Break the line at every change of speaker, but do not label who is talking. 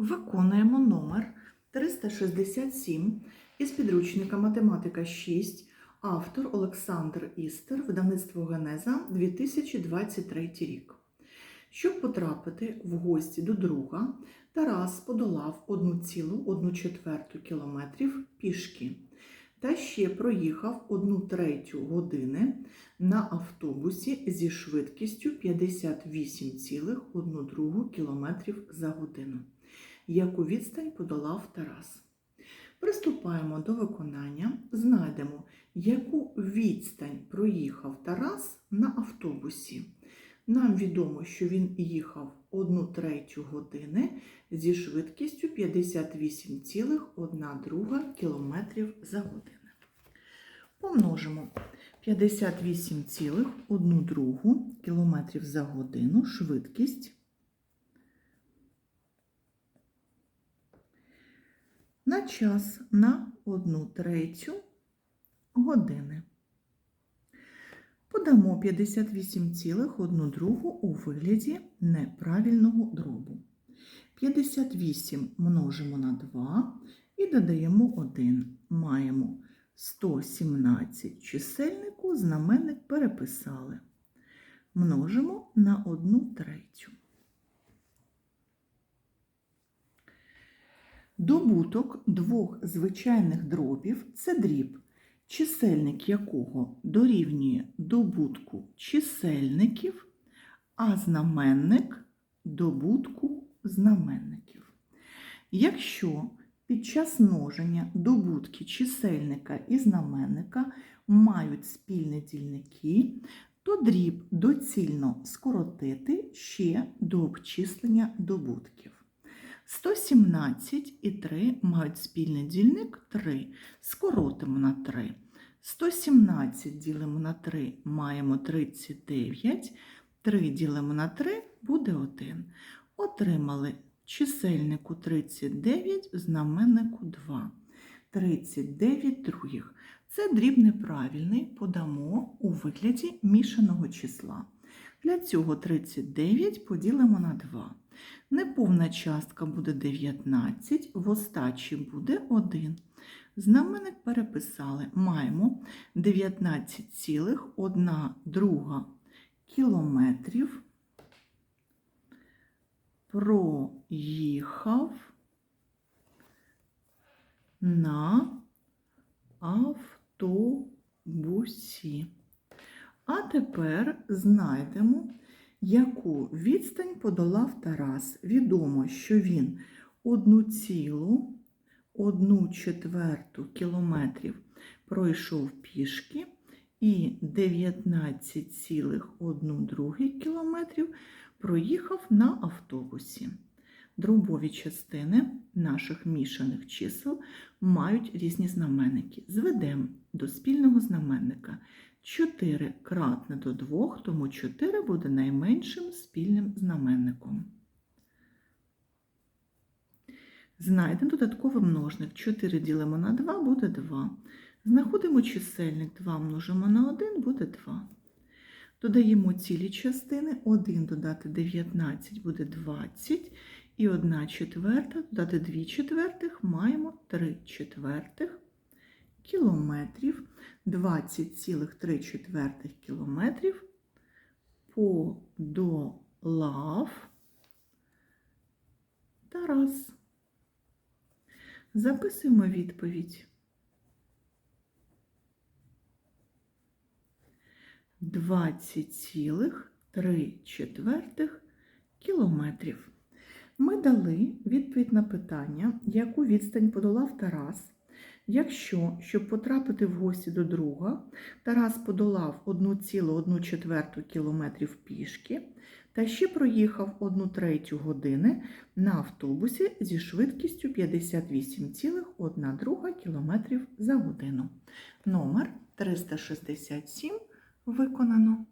Виконуємо номер 367 із підручника Математика 6, автор Олександр Істер, видавництво Генеза 2023 рік. Щоб потрапити в гості до друга, Тарас подолав 1,1 кілометрів пішки та ще проїхав 1 третю години на автобусі зі швидкістю 58,1 км за годину. Яку відстань подолав Тарас? Приступаємо до виконання. Знайдемо, яку відстань проїхав Тарас на автобусі. Нам відомо, що він їхав 1 третю години зі швидкістю 58,1 км за годину. Помножимо 58,1 км за годину швидкість на час на 1 третю години. Подамо 58,1 у вигляді неправильного дробу. 58 множимо на 2 і додаємо 1. Маємо 117 чисельнику, знаменник переписали. Множимо на 1 третю. Добуток двох звичайних дробів це дріб, чисельник якого дорівнює добутку чисельників, а знаменник добутку знаменників. Якщо під час множення добутки чисельника і знаменника мають спільні дільники, то дріб доцільно скоротити ще до обчислення добутків. 117 і 3 мають спільний дільник 3. Скоротимо на 3. 117 ділимо на 3, маємо 39. 3 ділимо на 3 буде 1. Отримали чисельнику 39, знаменнику 2. 39 других. Це дріб неправильний, подамо у вигляді мішаного числа. Для цього 39 поділимо на 2. Неповна частка буде 19, в остачі буде 1. Знаменник переписали. Маємо 19,1 друга кілометрів проїхав на автобусі. А тепер знайдемо, яку відстань подолав Тарас. Відомо, що він 1,1 четверту кілометрів пройшов пішки і 19,1 кілометрів проїхав на автобусі. Дробові частини наших мішаних чисел мають різні знаменники. Зведемо до спільного знаменника 4 кратне до 2, тому 4 буде найменшим спільним знаменником. Знайдемо додатковий множник. 4 ділимо на 2 буде 2. Знаходимо чисельник 2 множимо на 1 буде 2. Додаємо цілі частини. 1 додати 19 буде 20. І 1 четверта, додати 2 четвертих, маємо 3 четвертих кілометрів, 20,3 четвертих кілометрів подолав Тарас. Записуємо відповідь. 20,3 четвертих кілометрів. Ми дали відповідь на питання, яку відстань подолав Тарас. Якщо, щоб потрапити в гості до друга, Тарас подолав 1,1 кілометрів пішки та ще проїхав 1 третю години на автобусі зі швидкістю 58,1 км за годину. Номер 367 виконано.